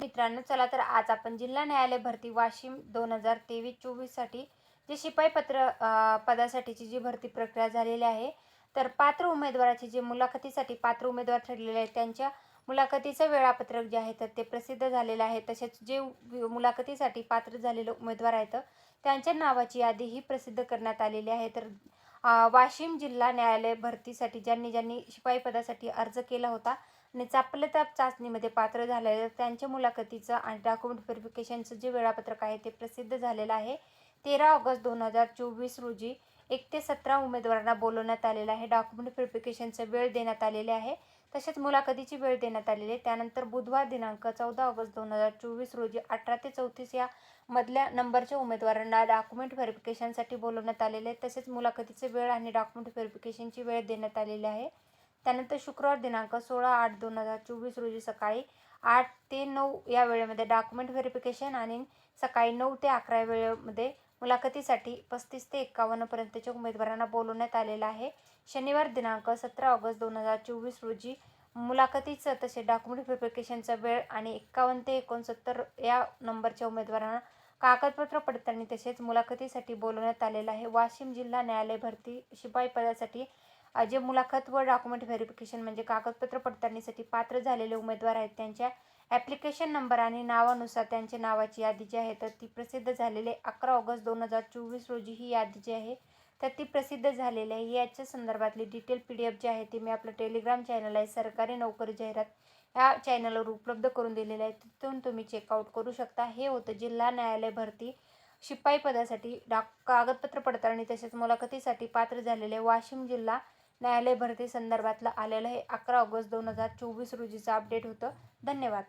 मित्रांनो चला तर आज आपण जिल्हा न्यायालय भरती वाशिम दोन हजार तेवीस चोवीससाठी जे शिपाई पत्र पदासाठीची जी भरती प्रक्रिया झालेली आहे तर पात्र उमेदवाराची जे मुलाखतीसाठी पात्र उमेदवार ठरलेले आहेत त्यांच्या मुलाखतीचं वेळापत्रक जे आहे तर ते प्रसिद्ध झालेलं आहे. तसेच जे मुलाखतीसाठी पात्र झालेले उमेदवार आहेत त्यांच्या नावाची यादी ही प्रसिद्ध करण्यात आलेली आहे. तर वाशिम जिल्हा न्यायालय भरतीसाठी ज्यांनी ज्यांनी शिपाई पदासाठी अर्ज केला होता आणि चापलता चाचणीमध्ये पात्र झालेलं त्यांच्या मुलाखतीचं आणि डॉक्युमेंट व्हेरिफिकेशनचं जे वेळापत्रक आहे ते प्रसिद्ध झालेलं आहे. तेरा ऑगस्ट दोन हजार चोवीस रोजी एक ते सतरा उमेदवारांना बोलवण्यात आलेलं आहे. डॉक्युमेंट व्हेरिफिकेशनचं वेळ देण्यात आलेले आहे. तसेच मुलाखतीची वेळ देण्यात आलेली आहे. त्यानंतर बुधवार दिनांक चौदा ऑगस्ट दोन हजार चोवीस रोजी अठरा ते चौतीस या मधल्या नंबरच्या उमेदवारांना डॉक्युमेंट व्हेरिफिकेशनसाठी बोलवण्यात आलेले आहे. तसेच मुलाखतीचे वेळ आणि डॉक्युमेंट व्हेरिफिकेशनची वेळ देण्यात आलेली आहे. त्यानंतर शुक्रवार दिनांक सोळा आठ दोन हजार चोवीस रोजी सकाळी आठ ते नऊ या वेळेमध्ये डॉक्युमेंट व्हेरिफिकेशन आणि सकाळी नऊ ते अकरा वेळेमध्ये मुलाखतीसाठी पस्तीस ते एकावन्नपर्यंतच्या उमेदवारांना बोलवण्यात आलेलं आहे. शनिवार दिनांक सतरा ऑगस्ट दोन हजार चोवीस रोजी मुलाखतीचं तसे डॉक्युमेंट व्हेरिफिकेशनचा वेळ आणि एक्कावन्न ते एकोणसत्तर या नंबरच्या उमेदवारांना कागदपत्र पडताळणी तसेच मुलाखतीसाठी बोलवण्यात आलेलं आहे. वाशिम जिल्हा न्यायालय भरती शिपाई पदासाठी जे मुलाखत व डॉक्युमेंट व्हेरिफिकेशन म्हणजे कागदपत्र पडताळणीसाठी पात्र झालेले उमेदवार आहेत. त्यांच्या ॲप्लिकेशन नंबर आणि नावानुसार त्यांच्या नावाची यादी जी आहे तर ती प्रसिद्ध झालेली अकरा ऑगस्ट दोन हजार चोवीस रोजी ही यादी जी आहे तर ती प्रसिद्ध झालेली आहे. याच्या संदर्भातली डिटेल पी डी एफ जी आहे ती मी आपलं टेलिग्राम चॅनल आहे सरकारी नोकरी जाहिरात या चॅनलवर उपलब्ध करून दिलेलं आहे. तिथून तुम्ही चेकआउट करू शकता. हे होतं जिल्हा न्यायालय भरती शिपाई पदासाठी डाक कागदपत्र पडताळणी तसेच मुलाखतीसाठी पात्र झालेले वाशिम जिल्हा न्यायालय भरती संदर्भातलं आलेलं हे अकरा ऑगस्ट दोन हजार चोवीस रोजीचं अपडेट होतं. धन्यवाद.